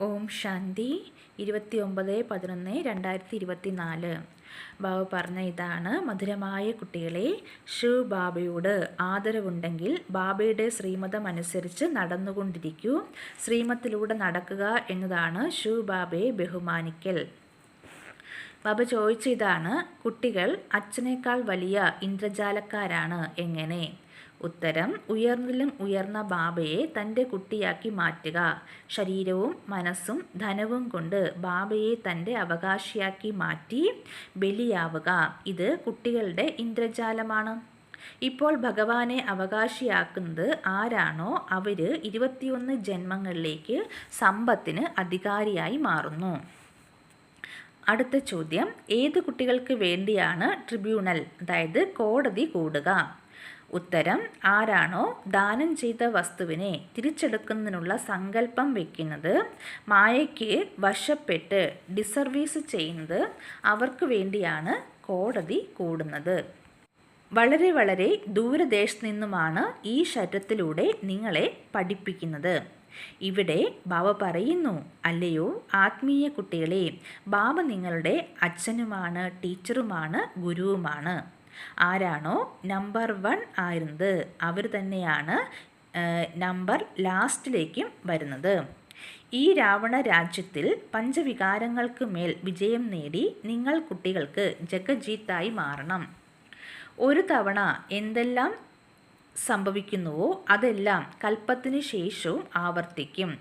ഓം ശാന്തി. ഇരുപത്തി ഒമ്പത് പതിനൊന്ന് രണ്ടായിരത്തി ഇരുപത്തി നാല് ബാബ പറഞ്ഞ ഇതാണ് മധുരമായ കുട്ടികളെ ഷു ബാബയോട് ആദരവുണ്ടെങ്കിൽ ബാബയുടെ ശ്രീമതം അനുസരിച്ച് നടന്നുകൊണ്ടിരിക്കൂ. ശ്രീമത്തിലൂടെ നടക്കുക എന്നതാണ് ഷു ബാബയെ ബഹുമാനിക്കൽ. ബാബ ചോദിച്ച ഇതാണ് കുട്ടികൾ അച്ഛനേക്കാൾ വലിയ ഇന്ദ്രജാലക്കാരാണ് എങ്ങനെ? ഉത്തരം ഉയർന്നിലും ഉയർന്ന ബാബയെ തന്റെ കുട്ടിയാക്കി മാറ്റുക. ശരീരവും മനസ്സും ധനവും കൊണ്ട് ബാബയെ തന്റെ അവകാശിയാക്കി മാറ്റി ബലിയാവുക. ഇത് കുട്ടികളുടെ ഇന്ദ്രജാലമാണ്. ഇപ്പോൾ ഭഗവാനെ അവകാശിയാക്കുന്നത് ആരാണോ അവർ ഇരുപത്തിയൊന്ന് ജന്മങ്ങളിലേക്ക് സമ്പത്തിന് അധികാരിയായി മാറുന്നു. അടുത്ത ചോദ്യം ഏത് കുട്ടികൾക്ക് വേണ്ടിയാണ് ട്രിബ്യൂണൽ അതായത് കോടതി കൂടുക? ഉത്തരം ആരാണോ ദാനം ചെയ്ത വസ്തുവിനെ തിരിച്ചെടുക്കുന്നതിനുള്ള സങ്കല്പം വയ്ക്കുന്നത് മായയ്ക്ക് വശപ്പെട്ട് ഡിസർവീസ് ചെയ്യുന്നത് അവർക്ക് വേണ്ടിയാണ് കോടതി കൂടുന്നത്. വളരെ വളരെ ദൂരദേശത്ത് നിന്നുമാണ് ഈ ശരീരത്തിലൂടെ നിങ്ങളെ പഠിപ്പിക്കുന്നത്. ഇവിടെ ബാബ പറയുന്നു അല്ലയോ ആത്മീയ കുട്ടികളെ ബാബ നിങ്ങളുടെ അച്ഛനുമാണ് ടീച്ചറുമാണ് ഗുരുവുമാണ്. ആരാണോ? നമ്പർ വൺ ആയിരുന്നത്. അവർ തന്നെയാണ് നമ്പർ ലാസ്റ്റിലേക്കും വരുന്നത്. ഈ രാവണ രാജ്യത്തിൽ പഞ്ചവികാരങ്ങൾക്ക് മേൽ വിജയം നേടി നിങ്ങൾ കുട്ടികൾക്ക് ജഗജീത്തായി മാറണം. ഒരു തവണ എന്തെല്ലാം സംഭവിക്കുന്നുവോ അതെല്ലാം കൽപ്പത്തിന് ശേഷവും ആവർത്തിക്കും.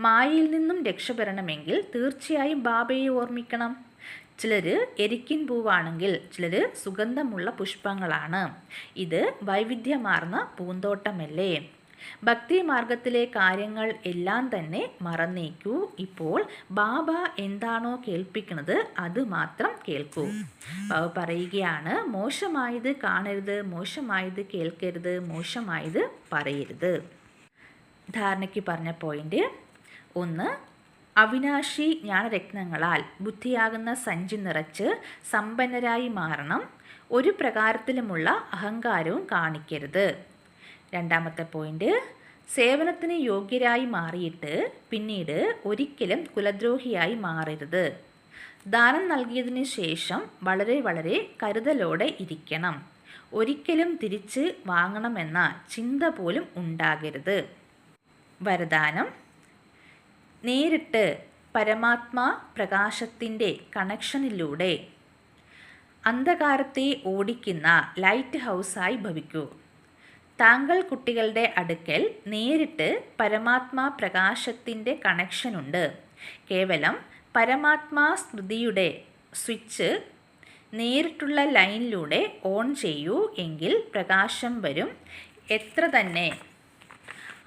മായയിൽ നിന്നും രക്ഷപ്പെടണമെങ്കിൽ തീർച്ചയായും ബാബയെ ഓർമ്മിക്കണം. ചിലർ എരിക്കിൻ പൂവാണെങ്കിൽ ചിലർ സുഗന്ധമുള്ള പുഷ്പങ്ങളാണ്. ഇത് വൈവിധ്യമാർന്ന പൂന്തോട്ടമല്ലേ? ഭക്തി മാർഗത്തിലെ കാര്യങ്ങൾ എല്ലാം തന്നെ മറന്നേക്കൂ. ഇപ്പോൾ ബാബ എന്താണോ കേൾപ്പിക്കുന്നത് അത് മാത്രം കേൾക്കൂ. ബാബ പറയുകയാണ് മോശമായത് കാണരുത് മോശമായത് കേൾക്കരുത് മോശമായത് പറയരുത്. ധാരണയ്ക്ക് പറഞ്ഞ പോയിന്റ് ഒന്ന് അവിനാശി ജ്ഞാനരത്നങ്ങളാൽ ബുദ്ധിയാകുന്ന സഞ്ചി നിറച്ച് സമ്പന്നരായി മാറണം. ഒരു പ്രകാരത്തിലുമുള്ള അഹങ്കാരവും കാണിക്കരുത്. രണ്ടാമത്തെ പോയിന്റ്. സേവനത്തിന് യോഗ്യരായി മാറിയിട്ട് പിന്നീട് ഒരിക്കലും കുലദ്രോഹിയായി മാറരുത്. ദാനം നൽകിയതിന് ശേഷം വളരെ വളരെ കരുതലോടെ ഇരിക്കണം. ഒരിക്കലും തിരിച്ച് വാങ്ങണമെന്ന ചിന്ത പോലും ഉണ്ടാകരുത്. വരദാനം. നേരിട്ട് പരമാത്മാ പ്രകാശത്തിന്റെ കണക്ഷനിലൂടെ അന്ധകാരത്തെ ഓടിക്കുന്ന ലൈറ്റ് ഹൗസായി ഭവിക്കൂ. താങ്കൾ കുട്ടികളുടെ അടുക്കൽ നേരിട്ട് പരമാത്മാ പ്രകാശത്തിന്റെ കണക്ഷനുണ്ട്. കേവലം പരമാത്മാ സ്മൃതിയുടെ സ്വിച്ച് നേരിട്ടുള്ള ലൈനിലൂടെ ഓൺ ചെയ്യൂ എങ്കിൽ പ്രകാശം വരും. എത്ര തന്നെ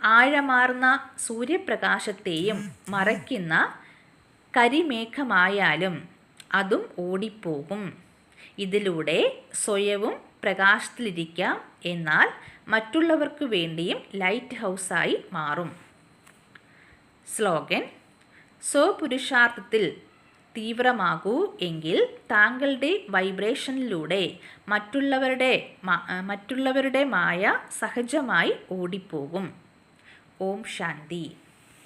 ആഴമാർന്ന സൂര്യപ്രകാശത്തെയും മറയ്ക്കുന്ന കരിമേഘമായാലും അതും ഓടിപ്പോകും. ഇതിലൂടെ സ്വയവും പ്രകാശത്തിലിരിക്കാം എന്നാൽ മറ്റുള്ളവർക്ക് വേണ്ടിയും ലൈറ്റ് ഹൗസായി മാറും. സ്ലോഗൻ സ്വപുരുഷാർത്ഥത്തിൽ തീവ്രമാകൂ എങ്കിൽ താങ്കളുടെ വൈബ്രേഷനിലൂടെ മറ്റുള്ളവരുടെ മറ്റുള്ളവരുടെ മായ സഹജമായി ഓടിപ്പോകും. ഓം ശാന്തി.